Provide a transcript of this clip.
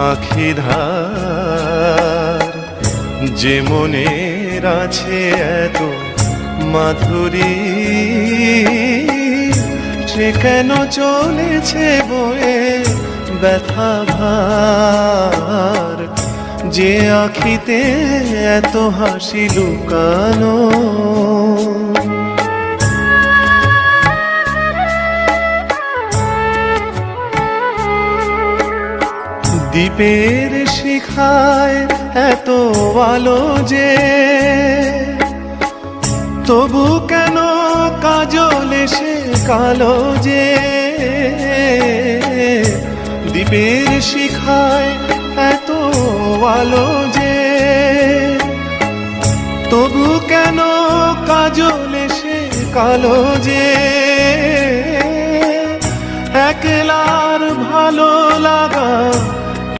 আখিধার যে মনের আছে এত মাধুরী, সে কেন চলেছে বয়ে ব্যথা ভার? যে আখিতে এত হাসি লুকানো দ্বীপের শিখায় এত আলো যে। তবু কেন কাজল এসে কালো যে? দ্বীপের শিখায় এত আলো যে। তবু কেন কাজল এসে কালো যে? একলার ভালো লাগা